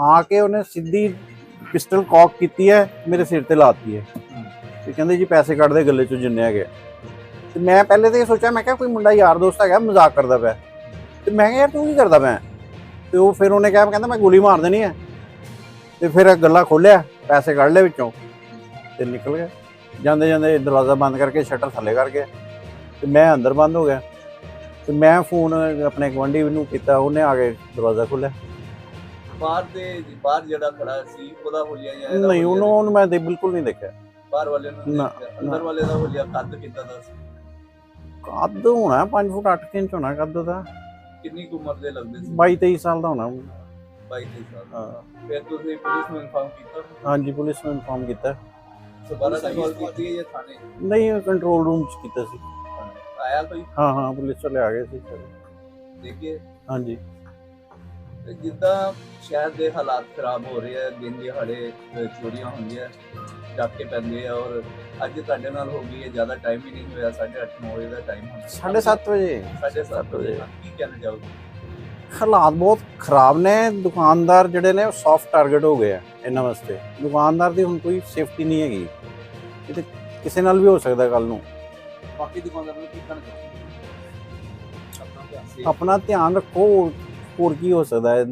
ਆ ਕੇ ਉਹਨੇ ਸਿੱਧੀ ਪਿਸਟਲ ਕੌਕ ਕੀਤੀ ਹੈ, ਮੇਰੇ ਸਿਰ ਤੇ ਲਾਤੀ ਹੈ। ਤੇ ਕਹਿੰਦੇ ਜੀ ਪੈਸੇ ਕੱਢ ਦੇ, ਗੱਲੇ ਚੋਂ ਜਿੰਨੇ ਹੈਗੇ। ਆ। ਤੇ ਮੈਂ ਪਹਿਲੇ ਤੇ ਇਹ ਸੋਚਿਆ, ਮੈਂ ਕਿਹਾ ਕੋਈ ਮੁੰਡਾ ਯਾਰ ਦੋਸਤ ਹੈਗਾ, ਮਜ਼ਾਕ ਕਰਦਾ ਪਿਆ। ਤੇ ਮੈਂ ਕਿਹਾ, ਯਾਰ ਤੂੰ ਕੀ ਕਰਦਾ ਪਿਆ? ਤੇ ਉਹ ਫਿਰ ਉਹਨੇ ਕਿਹਾ, ਕਹਿੰਦਾ ਮੈਂ ਗੋਲੀ ਮਾਰ ਦੇਣੀ ਹੈ। ਤੇ ਫਿਰ ਗੱਲਾ ਖੋਲਿਆ ਪੈਸੇ ਕੱਢ ਲਏ ਵਿੱਚੋਂ। ਤੇ ਨਿਕਲ ਗਿਆ। ਜਾਂਦੇ ਜਾਂਦੇ ਦਰਵਾਜ਼ਾ ਬੰਦ ਕਰਕੇ ਸ਼ਟਰ ਥੱਲੇ ਕਰ ਗਿਆ। ਤੇ ਮੈਂ ਅੰਦਰ ਬੰਦ ਹੋ ਗਿਆ। ਤੇ ਮੈਂ ਫੋਨ ਆਪਣੇ ਗੁਆਂਢੀ ਨੂੰ ਕੀਤਾ, ਉਹਨੇ ਆ ਕੇ ਦਰਵਾਜ਼ਾ ਖੋਲਿਆ ਬਾਹਰ ਦੇ ਬਾਹਰ ਜਿਹੜਾ ਖੜਾ ਸੀ ਉਹਦਾ ਹੋਲੀਆ ਜਾਂ ਇਹਦਾ ਨਹੀਂ ਹੋਲੀਆ ਉਹਨੂੰ ਮੈਂ ਤੇ ਬਿਲਕੁਲ ਨਹੀਂ ਦੇਖਿਆ। ਬਾਹਰ ਵਾਲੇ ਨੂੰ ਨਾ, ਦੇਖਿਆ। ਅੰਦਰ ਨਾ। ਵਾਲੇ ਦਾ ਹੋਲੀਆ ਕੱਦ ਕਿੱਦਾਂ ਦਾ ਸੀ? ਕੱਦ ਹੋਣਾ 5 ਫੁੱਟ 8 ਇੰਚ ਹੋਣਾ ਕੱਦ ਦਾ ਕਿੰਨੀ ਕੁ ਉਮਰ ਦੇ ਲੱਗਦੇ ਸੀ? 22 23 ਸਾਲ ਦਾ ਹੋਣਾ 22 23 ਸਾਲ ਹਾਂ। ਫਿਰ ਤੁਸੀਂ ਪੁਲਿਸ ਨੂੰ ਇਨਫਾਰਮ ਕੀਤਾ? ਹਾਂਜੀ ਪੁਲਿਸ ਨੂੰ ਇਨਫਾਰਮ ਕੀਤਾ। ਦੁਬਾਰਾ ਕਾਲ ਕੀਤੀ ਹੈ ਜਾਂ ਥਾਣੇ? ਨਹੀਂ ਕੰਟਰੋਲ ਰੂਮ ਚ ਕੀਤਾ ਸੀ। ਆਇਆ ਕੋਈ? ਹਾਂ ਹਾਂ ਪੁਲਿਸ ਵਾਲੇ ਆ ਗਏ ਸੀ। ਦੇਖੀਏ। ਹਾਂਜੀ। ਤੇ ਜਿੱਦਾਂ ਸ਼ਹਿਰ ਦੇ ਹਾਲਾਤ ਖਰਾਬ ਹੋ ਰਹੇ ਆ ਦਿਨ ਦਿਹਾੜੇ ਚੋਰੀਆਂ ਹੁੰਦੀਆਂ ਡਾਕੇ ਪੈਂਦੇ ਆ ਔਰ ਅੱਜ ਤੁਹਾਡੇ ਨਾਲ ਹੋ ਗਈ ਹੈ ਜ਼ਿਆਦਾ ਟਾਈਮ ਹੀ ਨਹੀਂ ਹੋਇਆ 8:30 9 ਵਜੇ ਦਾ ਟਾਈਮ ਹੁੰਦਾ 7:30 ਵਜੇ। 7:30 ਵਜੇ ਕੀ ਕਹਿਣਾ ਚਾਹੋਗੇ? ਹਾਲਾਤ ਬਹੁਤ ਖਰਾਬ ਨੇ ਦੁਕਾਨਦਾਰ ਜਿਹੜੇ ਨੇ ਉਹ ਸੌਫਟ ਟਾਰਗੇਟ ਹੋ ਗਏ ਆ ਇਹਨਾਂ ਵਾਸਤੇ। ਦੁਕਾਨਦਾਰ ਦੀ ਹੁਣ ਕੋਈ ਸੇਫਟੀ ਨਹੀਂ ਹੈਗੀ। ਇਹ ਤੇ ਕਿਸੇ ਨਾਲ ਵੀ ਹੋ ਸਕਦਾ ਕੱਲ ਨੂੰ। ਬਾਕੀ ਦੁਕਾਨਦਾਰਾਂ ਨੂੰ ਕੀ ਧਿਆਨ ਸੇ ਆਪਣਾ ਧਿਆਨ ਰੱਖੋ ਹੋਰ ਕੀ ਹੋ ਸਕਦਾ ਹੈ?